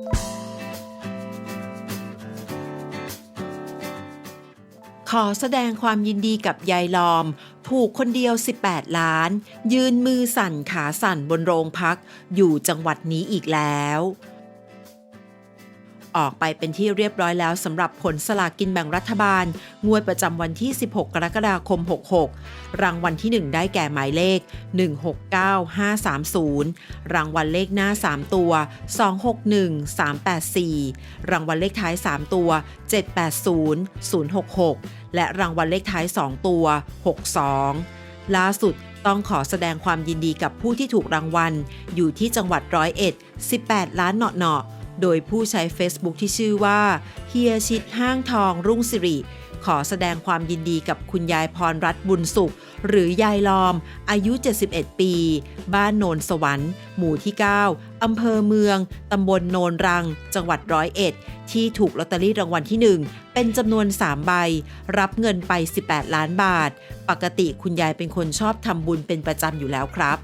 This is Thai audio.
ขอแสดงความยินดีกับยายลอม ถูกคนเดียว 18 ล้าน ยืนมือสั่นขาสั่นบนโรงพัก อยู่จังหวัดนี้อีกแล้ว ออกไปเป็นที่เรียบร้อยแล้วสำหรับผลสลากกินแบ่งรัฐบาล งวดประจำวันที่ 16 กรกฎาคม 66 รางวัลที่ 1 ได้แก่หมายเลข 169530 รางวัลเลขหน้า 3 ตัว 261 384 รางวัลเลขท้าย 3 ตัว 780 066 และรางวัลเลขท้าย 2 ตัว 62 ล่าสุดต้องขอแสดงความยินดีกับผู้ที่ถูกรางวัล อยู่ที่จังหวัดร้อยเอ็ด 18 ล้านเนาะๆ โดยผู้ใช้ Facebook ที่ชื่อว่าเฮียชิดห้างทองรุ่งสิริ ขอแสดงความยินดีกับคุณยายพรรัตน์บุญสุข หรือยายลอม อายุ 71 ปี บ้านโนนสวรรค์ หมู่ที่ 9 อำเภอเมือง ตำบลโนนรัง จังหวัดร้อยเอ็ด ที่ถูกลอตเตอรี่รางวัลที่ 1 เป็นจำนวน 3 ใบ รับเงินไป 18 ล้านบาท ปกติคุณยายเป็นคนชอบทำบุญเป็นประจำอยู่แล้วครับ